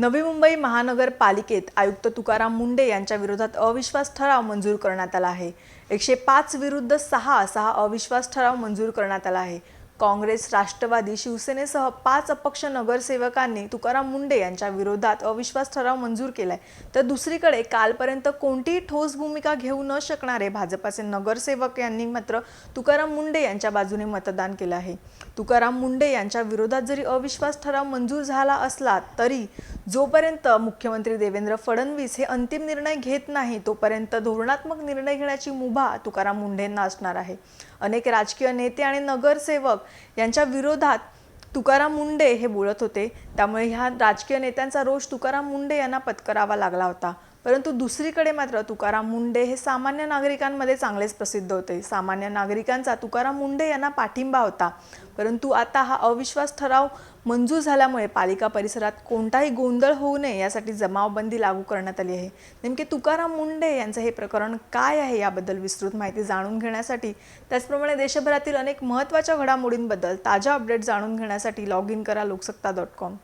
नवी मुंबई महानगरपालिकेत आयुक्त तुकाराम मुंडे यांच्या विरोधात अविश्वास ठराव मंजूर करण्यात आला आहे. एकशे पाच विरुद्ध सहा असा अविश्वास ठराव मंजूर करण्यात आला आहे. काँग्रेस राष्ट्रवादी शिवसेनेसह पाच अपक्ष नगरसेवकांनी तुकाराम मुंडे यांच्या विरोधात अविश्वास ठराव मंजूर केलाय. तर दुसरीकडे कालपर्यंत कोणतीही ठोस भूमिका घेऊ न शकणारे भाजपाचे नगरसेवक यांनी मात्र तुकाराम मुंडे यांच्या बाजूने मतदान केलं आहे. तुकाराम मुंडे यांच्या विरोधात जरी अविश्वास ठराव मंजूर झाला असला तरी जोपर्यंत मुख्यमंत्री देवेंद्र फडणवीस हे अंतिम निर्णय घेत नाही तोपर्यंत धोरणात्मक निर्णय घेण्याची मुभा तुकाराम मुंडेंना असणार आहे. अनेक राजकीय नेते आणि नगरसेवक यांच्या विरोधात तुकाराम मुंडे हे बोलत होते. त्यामुळे ह्या राजकीय नेत्यांचा रोष तुकाराम मुंडे यांना पत्करावा लागला होता. परंतु दुसरीकडे मात्र तुकाराम मुंडे हे सामान्य नागरिकांमध्ये चांगलेच प्रसिद्ध होते. सामान्य नागरिकांचा तुकाराम मुंडे यांना पाठिंबा होता. परंतु आता हा अविश्वास ठराव मंजूर झाल्यामुळे पालिका परिसरात कोणताही गोंधळ होऊ नये यासाठी जमावबंदी लागू करण्यात आली आहे. नेमके तुकाराम मुंडे यांचं हे प्रकरण काय आहे याबद्दल विस्तृत माहिती जाणून घेण्यासाठी त्याचप्रमाणे देशभरातील अनेक महत्त्वाच्या घडामोडींबद्दल ताज्या अपडेट जाणून घेण्यासाठी लॉग इन करा लोकसत्ता डॉट कॉम